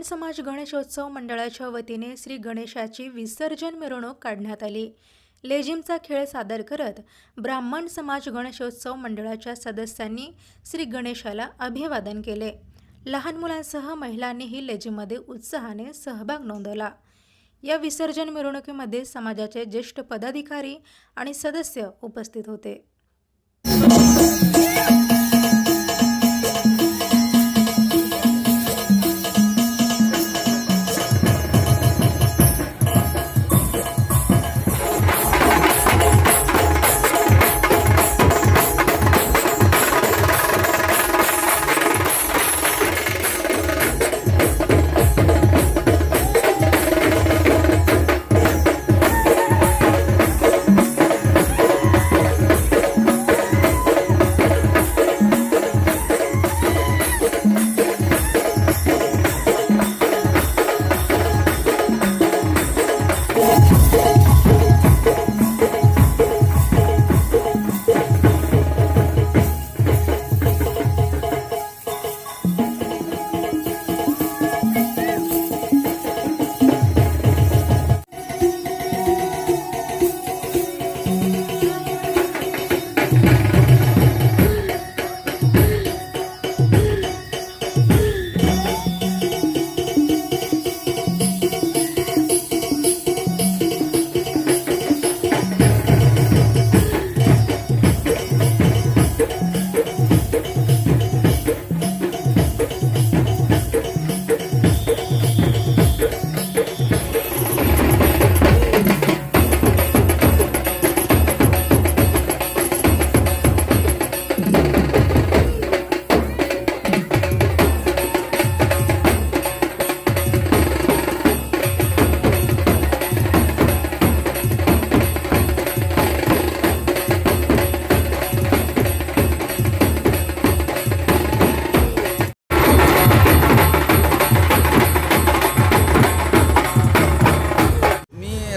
ब्राह्मण समाज गणेशोत्सव मंडळाच्या वतीने श्री गणेशाची विसर्जन मिरवणूक काढण्यात आली. लेझिमचा खेळ सादर करत ब्राह्मण समाज गणेशोत्सव मंडळाच्या सदस्यांनी श्री गणेशाला अभिवादन केले. लहान मुलांसह महिलांनीही लेझिममध्ये उत्साहाने सहभाग नोंदवला. या विसर्जन मिरवणुकीमध्ये समाजाचे ज्येष्ठ पदाधिकारी आणि सदस्य उपस्थित होते.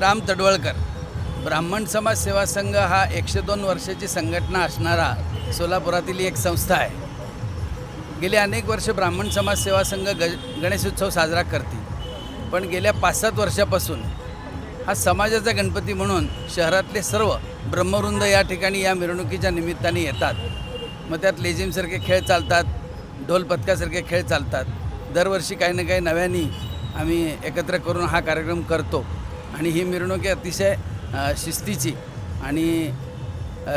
राम तडवळकर. ब्राह्मण समाज सेवा संघ हा एकशे दोन वर्षाची संघटना असणारा सोलापुरातील एक संस्था आहे. गेली अनेक वर्ष ब्राह्मण समाज सेवा संघ ग गणेशोत्सव साजरा करते. पण गेल्या पाच सात वर्षापासून हा समाजाचा गणपती म्हणून शहरातले सर्व ब्रह्मवृंद या ठिकाणी या मिरवणुकीच्या निमित्ताने येतात. मग त्यात लेझिमसारखे खेळ चालतात ढोल पथकासारखे खेळ चालतात. दरवर्षी काही ना काही नव्याने आम्ही एकत्र करून हा कार्यक्रम करतो. आणि ही मिरवणुकी अतिशय शिस्तीची आणि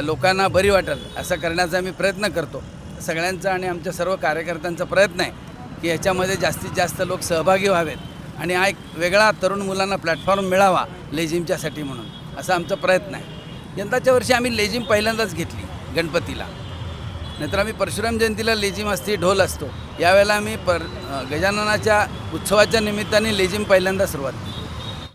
लोकांना बरी वाटेल असं करण्याचा आम्ही प्रयत्न करतो. सगळ्यांचा आणि आमच्या सर्व कार्यकर्त्यांचा प्रयत्न आहे की याच्यामध्ये जास्तीत जास्त लोक सहभागी व्हावेत आणि हा एक वेगळा तरुण मुलांना प्लॅटफॉर्म मिळावा लेझिमच्यासाठी म्हणून असा आमचा प्रयत्न आहे. यंदाच्या वर्षी आम्ही लेझिम पहिल्यांदाच घेतली गणपतीला. नाहीतर आम्ही परशुराम जयंतीला लेझिम असते ढोल असतो. यावेळेला आम्ही पर गजाननाच्या उत्सवाच्या निमित्ताने लेझिम पहिल्यांदा सुरुवात केली.